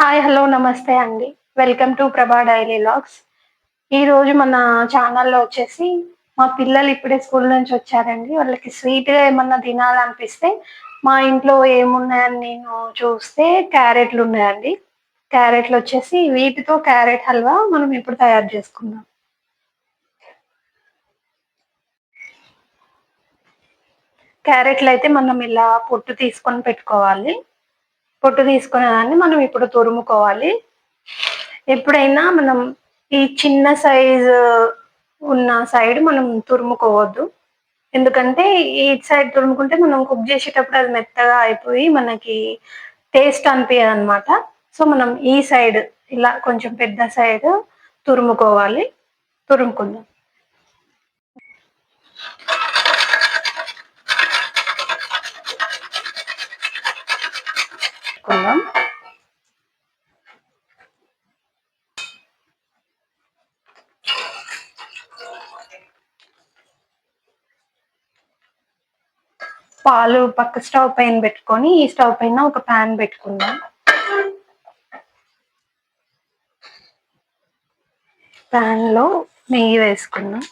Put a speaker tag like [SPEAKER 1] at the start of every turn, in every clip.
[SPEAKER 1] Hi hello నమస్తే అండి. Welcome to Prabha daily logs ఈరోజు మన ఛానల్లో వచ్చేసి మా పిల్లలు ఇప్పుడే స్కూల్ నుంచి వచ్చారండి. వాళ్ళకి స్వీట్గా ఏమన్నా తినాలనిపిస్తే మా ఇంట్లో ఏమున్నాయని నేను చూస్తే క్యారెట్లు ఉన్నాయండి. క్యారెట్లు వచ్చేసి వీటితో క్యారెట్ హల్వా మనం ఇప్పుడు తయారు చేసుకుందాం. క్యారెట్లు అయితే మనం ఇలా పొట్టు తీసుకొని పెట్టుకోవాలి. పొట్టు తీసుకునే దాన్ని మనం ఇప్పుడు తురుముకోవాలి. ఎప్పుడైనా మనం ఈ చిన్న సైజు ఉన్న సైడ్ మనం తురుముకోవద్దు. ఎందుకంటే ఈ సైడ్ తురుముకుంటే మనం కుక్ చేసేటప్పుడు అది మెత్తగా అయిపోయి మనకి టేస్ట్ అనిపించదు అనమాట సో మనం ఈ సైడ్ ఇలా కొంచెం పెద్ద సైడ్ తురుముకోవాలి. తురుముకుందాం. వేసుకుందాం పాలు పక్క స్టవ్ పైన పెట్టుకొని ఈ స్టవ్ పైన ఒక ప్యాన్ పెట్టుకుందాం. ప్యాన్లో నెయ్యి వేసుకుందాం.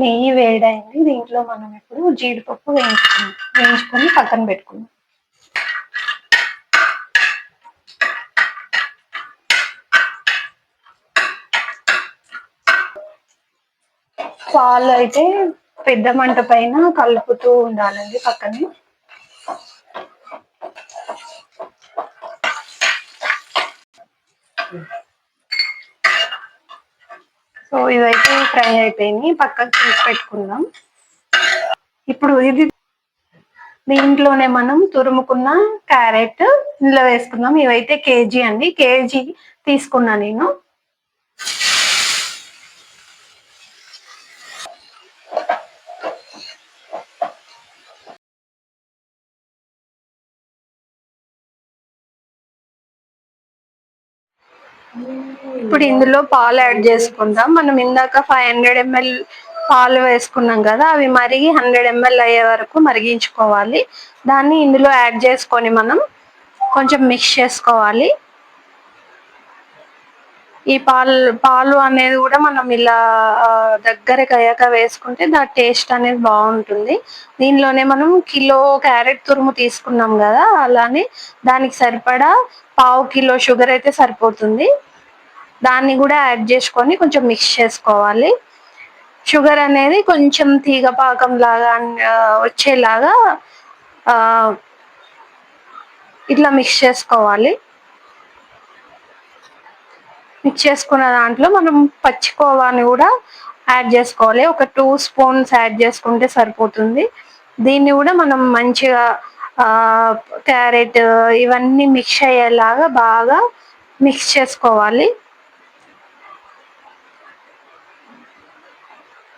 [SPEAKER 1] నెయ్యి వేడైంది. దీంట్లో మనం ఇప్పుడు జీడిపప్పు వేయించుకుందాం వేయించుకొని పక్కన పెట్టుకుందాం. పాలు అయితే పెద్ద మంట పైన కలుపుతూ ఉండాలండి పక్కనే. సో ఇవైతే ఫ్రై అయిపోయింది. పక్కకు తీసి పెట్టుకుందాం. ఇప్పుడు ఇది దీంట్లోనే మనం తురుముకున్న క్యారెట్ ఇందులో వేసుకుందాం. ఇవైతే కేజీ అండి. కేజీ తీసుకున్నా నేను. ఇప్పుడు ఇందులో పాలు యాడ్ చేసుకుందాం. మనం ఇందాక ఫైవ్ హండ్రెడ్ ఎంఎల్ పాలు వేసుకున్నాం కదా అవి మరిగి హండ్రెడ్ ఎంఎల్ అయ్యే వరకు మరిగించుకోవాలి. దాన్ని ఇందులో యాడ్ చేసుకొని మనం కొంచెం మిక్స్ చేసుకోవాలి. ఈ పాలు పాలు అనేది కూడా మనం ఇలా దగ్గరకు అయ్యాక వేసుకుంటే దాని టేస్ట్ అనేది బాగుంటుంది. దీనిలోనే మనం కిలో క్యారెట్ తురుము తీసుకున్నాం కదా అలానే దానికి సరిపడా పావు కిలో షుగర్ అయితే సరిపోతుంది. దాన్ని కూడా యాడ్ చేసుకొని కొంచెం మిక్స్ చేసుకోవాలి. షుగర్ అనేది కొంచెం తీగ పాకం లాగా వచ్చేలాగా ఇట్లా మిక్స్ చేసుకోవాలి. మిక్స్ చేసుకున్న దాంట్లో మనం పచ్చికోవాని కూడా యాడ్ చేసుకోవాలి. ఒక టూ స్పూన్స్ యాడ్ చేసుకుంటే సరిపోతుంది. దీన్ని కూడా మనం మంచిగా క్యారెట్ ఇవన్నీ మిక్స్ అయ్యేలాగా బాగా మిక్స్ చేసుకోవాలి.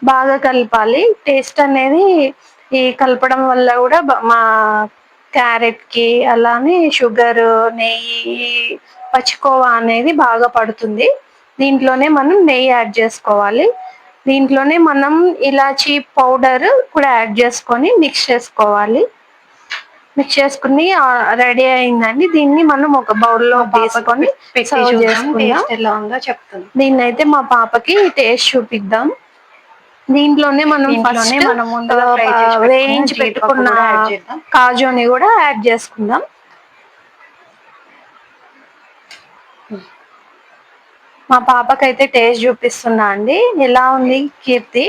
[SPEAKER 1] బాగా కలపాలి. టేస్ట్ అనేది ఈ కలపడం వల్ల కూడా మా క్యారెట్కి అలానే షుగర్ నెయ్యి పచ్చికోవా అనేది బాగా పడుతుంది. దీంట్లోనే మనం నెయ్యి యాడ్ చేసుకోవాలి. దీంట్లోనే మనం ఇలాచీ పౌడర్ కూడా యాడ్ చేసుకొని మిక్స్ చేసుకోవాలి. మిక్స్ చేసుకుని రెడీ అయిందండి. దీన్ని మనం ఒక బౌల్లో తీసుకొని దీన్ని అయితే మా పాపకి టేస్ట్ చూపిద్దాం. దీంట్లోనే మనం మనం వేయించి పెట్టుకున్న కాజుని కూడా యాడ్ చేసుకుందాం. మా పాపకైతే టేస్ట్ చూపిస్తున్నా అండి. ఎలా ఉంది కీర్తి?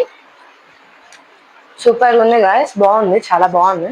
[SPEAKER 2] సూపర్ ఉంది గాయస్ బాగుంది చాలా బాగుంది.